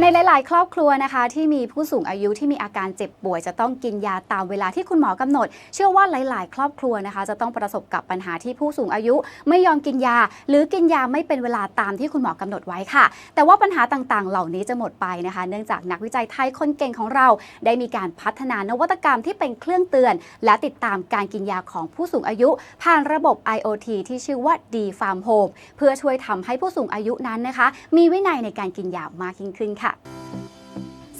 ในหลาย ๆ ครอบครัวนะคะ ที่มีผู้สูงอายุที่มีอาการเจ็บป่วย จะต้องกินยาตามเวลาที่คุณหมอกำหนด เชื่อว่าหลาย ๆ ครอบครัวนะคะ จะต้องประสบกับปัญหาที่ผู้สูงอายุ ไม่ยอมกินยา หรือกินยาไม่เป็นเวลาตามที่คุณหมอกำหนดไว้ค่ะ แต่ว่าปัญหาต่าง ๆ เหล่านี้จะหมดไปนะคะ เนื่องจากนักวิจัยไทยคนเก่งของเรา ได้มีการพัฒนานวัตกรรมที่เป็นเครื่องเตือน และติดตามการกินยาของผู้สูงอายุ ผ่านระบบ IoT ที่ชื่อว่า D Farm Home เพื่อช่วยทำให้ผู้สูงอายุนั้นนะคะ มีวินัยในการกินยามากยิ่งขึ้นค่ะ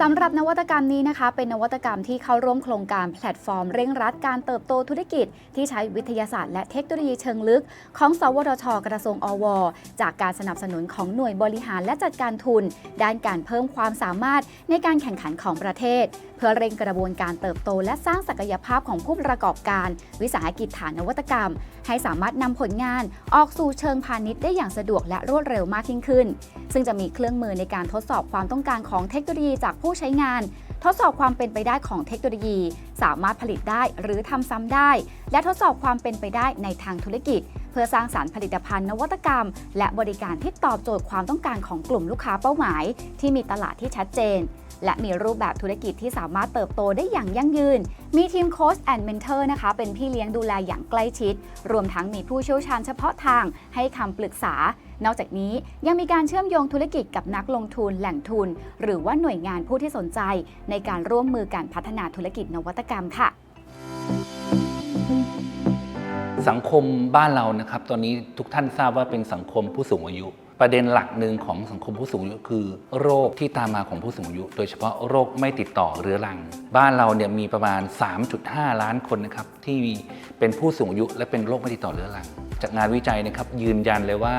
สำหรับนวัตกรรมนี้นะคะ เป็นนวัตกรรมที่เข้าร่วมโครงการแพลตฟอร์มเร่งรัดการเติบโตธุรกิจ ที่ใช้วิทยาศาสตร์และเทคโนโลยีเชิงลึก ของ สวทช กระทรวงอว จากการสนับสนุนของหน่วยบริหารและจัดการทุน ด้านการเพิ่มความสามารถในการแข่งขันของประเทศ เพื่อเร่งกระบวนการเติบโต และสร้างศักยภาพของผู้ประกอบการ วิสาหกิจฐานนวัตกรรม ให้สามารถนำผลงานออกสู่เชิงพาณิชย์ได้อย่างสะดวกและรวดเร็วมากยิ่งขึ้น ซึ่งจะมีเครื่องมือในการทดสอบความต้องการของเทคโนโลยีจากผู้ใช้งาน ทดสอบความเป็นไปได้ของเทคโนโลยี สามารถผลิตได้หรือทำซ้ำได้ และทดสอบความเป็นไปได้ในทางธุรกิจ เพื่อสร้างสารรค์ผลิตภัณฑ์นวัตกรรม และบริการที่ตอบโจทย์ความต้องการของกลุ่มลูกค้าเป้าหมาย ที่มีตลาดที่ชัดเจน และมีรูปแบบธุรกิจที่สามารถเติบโตได้อย่างยั่งยืน มีทีมโค้ชแอนด์เมนเทอร์นะคะ เป็นพี่เลี้ยงดูแลอย่างใกล้ชิด รวมทั้งมีผู้เชี่ยวชาญเฉพาะทางให้คำปรึกษานอกจากนี้ยังมีการเชื่อมโยงธุรกิจกับนักลงทุนแหล่งทุน หรือว่าหน่วยงานผู้ที่สนใจ ในการร่วมมือการพัฒนาธุรกิจนวัตกรรมค่ะ สังคมบ้านเรานะครับ ตอนนี้ทุกท่านทราบว่าเป็นสังคมผู้สูงอายุ ประเด็นหลักหนึ่งของสังคมผู้สูงอายุคือ โรคที่ตามมาของผู้สูงอายุ โดยเฉพาะโรคไม่ติดต่อเรื้อรัง บ้านเราเนี่ยมีประมาณ 3.5 ล้านคนนะครับที่เป็นผู้สูงอายุ และเป็นโรคไม่ติดต่อเรื้อรัง จากงานวิจัยนะครับยืนยันเลยว่า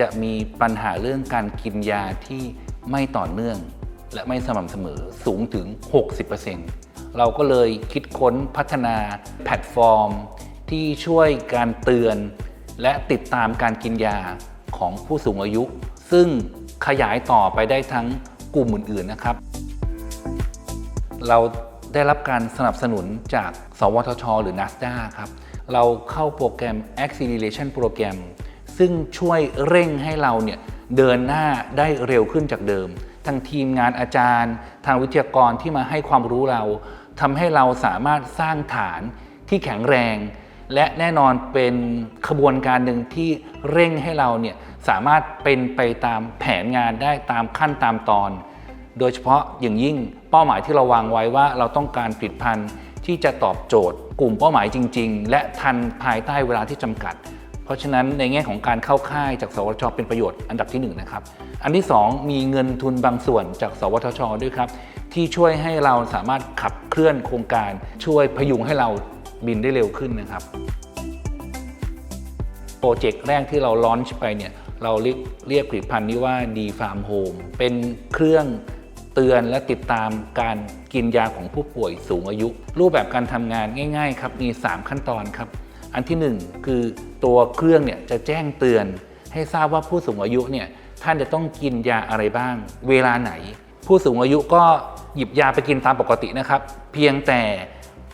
จะมีปัญหาเรื่องการกินยาที่ไม่ต่อเนื่อง และไม่สม่ำเสมอสูงถึง 60%เราก็เลยคิดค้นพัฒนาแพลตฟอร์ม ที่ช่วยการเตือนและติดตามการกินยาของผู้สูงอายุ ซึ่งขยายต่อไปได้ทั้งกลุ่มอื่นๆนะครับ เราได้รับการสนับสนุนจาก สวทช หรือ NASDA ครับ เราเข้าโปรแกรม Acceleration Program ซึ่งช่วยเร่งให้เราเนี่ยเดินหน้าได้เร็วขึ้นจากเดิมทั้งทีมงานอาจารย์ ทางวิทยากรที่มาให้ความรู้เราทำให้เราสามารถสร้างฐานที่แข็งแรง และแน่นอนเป็นขบวนการหนึ่งที่เร่งให้เราเนี่ยสามารถเป็นไปตามแผนงานได้ตามขั้นตามตอน โดยเฉพาะอย่างยิ่งเป้าหมายที่เราวางไว้ว่าเราต้องการผลิตภัณฑ์ที่จะตอบโจทย์ กลุ่มเป้าหมายจริง ๆ และทันภายใต้เวลาที่จำกัด เพราะฉะนั้นในแง่ของการเข้าค่ายจากสวทช เป็นประโยชน์อันดับที่1นงนะครับ อันที่ 2 มีเงินทุนบางส่วนจาก สวทช ด้วยครับ ที่ช่วยให้เราสามารถขับเคลื่อนโครงการ ช่วยพยุงให้เรา บินได้เร็วขึ้นนะครับโปรเจกต์แรกที่เราลอนช์ไปเนี่ยเราเรียกเรียกผลิตภัณฑ์นี้ว่า D Farm Home เป็นเครื่องเตือนและติดตามการกินยาของผู้ป่วยสูงอายุ รูปแบบการทำงานง่าย ๆ ครับ มี 3 ขั้นตอนครับ อันที่ 1 คือตัวเครื่องเนี่ยจะแจ้งเตือน ให้ทราบว่าผู้สูงอายุเนี่ยท่านจะต้องกินยาอะไรบ้าง เวลาไหน ผู้สูงอายุก็หยิบยาไปกินตามปกตินะครับ เพียงแต่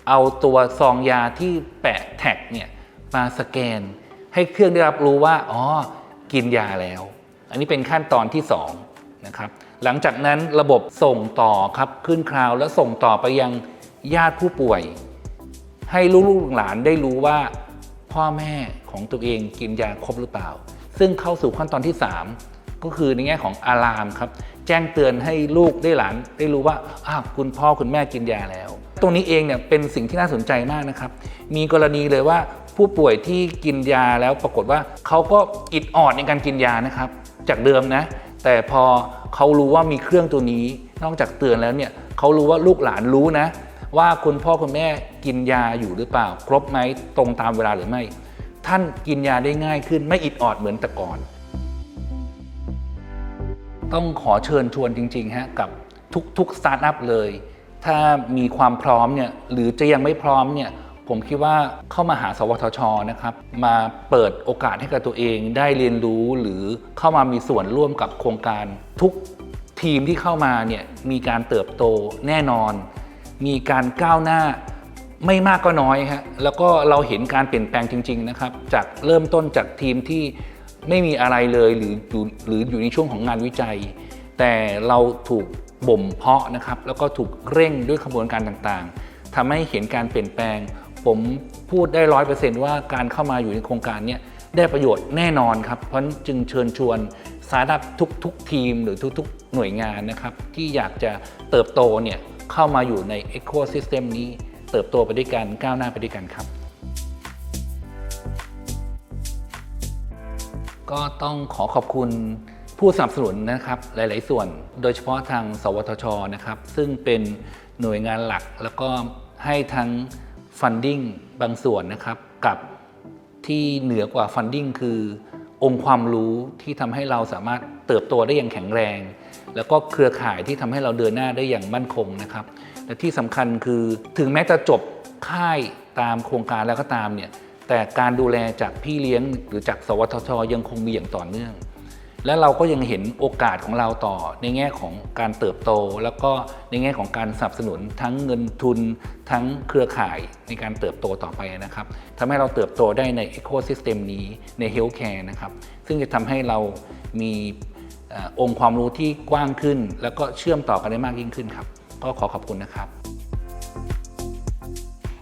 เอาตัวซองยาที่แปะแท็กเนี่ยมาสแกน ให้เครื่องได้รับรู้ว่าอ๋อกินยาแล้ว อันนี้เป็นขั้นตอนที่2นะครับหลังจากนั้นระบบส่งต่อครับขึ้นคราวแล้วส่งต่อไปยังญาติผู้ป่วย ให้ลูกหลานได้รู้ว่าพ่อแม่ของตัวเองกินยาครบหรือเปล่า ซึ่งเข้าสู่ขั้นตอนที่ 3 ก็คือในแง่ของอะลามครับ แจ้งเตือนให้ลูกได้หลานได้รู้ว่าอ้าวคุณพ่อคุณแม่กินยาแล้ว ตรงนี้เองเนี่ยเป็นสิ่งที่น่าสนใจมากนะครับ มีกรณีเลยว่าผู้ป่วยที่กินยาแล้วปรากฏว่าเขาก็อิดออดในการกินยานะครับ จากเดิมนะ แต่พอเขารู้ว่ามีเครื่องตัวนี้ นอกจากเตือนแล้วเนี่ยเขารู้ว่าลูกหลานรู้นะ ว่าคุณพ่อคุณแม่กินยาอยู่หรือเปล่า ครบไหมตรงตามเวลาหรือไม่ ท่านกินยาได้ง่ายขึ้นไม่อิดออดเหมือนแต่ก่อน ต้องขอเชิญชวนจริงๆฮะกับทุกๆสตาร์ทอัพเลย ถ้ามีความพร้อมเนี่ยหรือจะยังไม่พร้อมเนี่ยผมคิดว่าเข้ามาหาสวทชนะครับมาเปิดโอกาสให้กับตัวเองได้เรียนรู้หรือเข้ามามีส่วนร่วมกับโครงการ ทุกทีมที่เข้ามาเนี่ยมีการเติบโตแน่นอน มีการก้าวหน้าไม่มากก็น้อยฮะแล้วก็เราเห็นการเปลี่ยนแปลงจริง ๆนะครับ จากเริ่มต้นจากทีมที่ ไม่มีอะไรเลยหรืออยู่หรืออยู่ในช่วงของงานวิจัย แต่เราถูกบ่มเพาะนะครับ แล้วก็ถูกเร่งด้วยขบวนการต่างๆทำให้เห็นการเปลี่ยนแปลง ผมพูดได้ร้อยเปอร์เซนต์ว่าการเข้ามาอยู่ในโครงการนี้ได้ประโยชน์แน่นอนครับ เพราะจึงเชิญชวนสตาร์ทอัพทุก ๆ ทีมหรือทุก ๆ หน่วยงานนะครับ ที่อยากจะเติบโตเนี่ยเข้ามาอยู่ใน Ecosystem นี้ เติบโตไปด้วยกันก้าวหน้าไปด้วยกันครับ ก็ต้องขอขอบคุณผู้สนับสนุนนะครับหลาย ๆ ส่วน โดยเฉพาะทาง สวทชนะครับ ซึ่งเป็นหน่วยงานหลักแล้วก็ให้ทั้ง funding บางส่วนนะครับ กับที่เหนือกว่า funding คือ องค์ความรู้ที่ทำให้เราสามารถเติบโตได้อย่างแข็งแรง แล้วก็เครือข่ายที่ทำให้เราเดินหน้าได้อย่างมั่นคงนะครับ และที่สำคัญคือถึงแม้จะจบค่ายตามโครงการแล้วก็ตามเนี่ย แต่การดูแลจากพี่เลี้ยงหรือจากสวทช ยังคงมีอย่างต่อเนื่อง และเราก็ยังเห็นโอกาสของเราต่อในแง่ของการเติบโต แล้วก็ในแง่ของการสนับสนุนทั้งเงินทุน ทั้งเครือข่ายในการเติบโตต่อไปนะครับทำให้เราเติบโตได้ใน Ecosystem นี้ใน Healthcare นะครับ ซึ่งจะทำให้เรามีองค์ความรู้ที่กว้างขึ้น แล้วก็เชื่อมต่อกันได้มากยิ่งขึ้นครับ ก็ขอขอบคุณนะครับ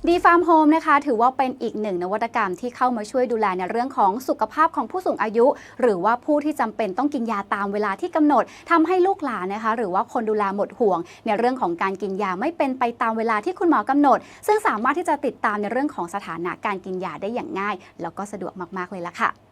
ดีฟาร์มโฮมนะคะถือว่าเป็นอีกหนึ่งนวัตกรรมที่เข้ามาช่วยดูแลในเรื่องของสุขภาพของผู้สูงอายุ หรือว่าผู้ที่จำเป็นต้องกินยาตามเวลาที่กำหนดทำให้ลูกหลานนะคะ หรือว่าคนดูแลหมดห่วง ในเรื่องของการกินยาไม่เป็นไปตามเวลาที่คุณหมอกำหนด ซึ่งสามารถที่จะติดตามในเรื่องของสถานะการกินยาได้อย่างง่าย แล้วก็สะดวกมากๆเลยละค่ะ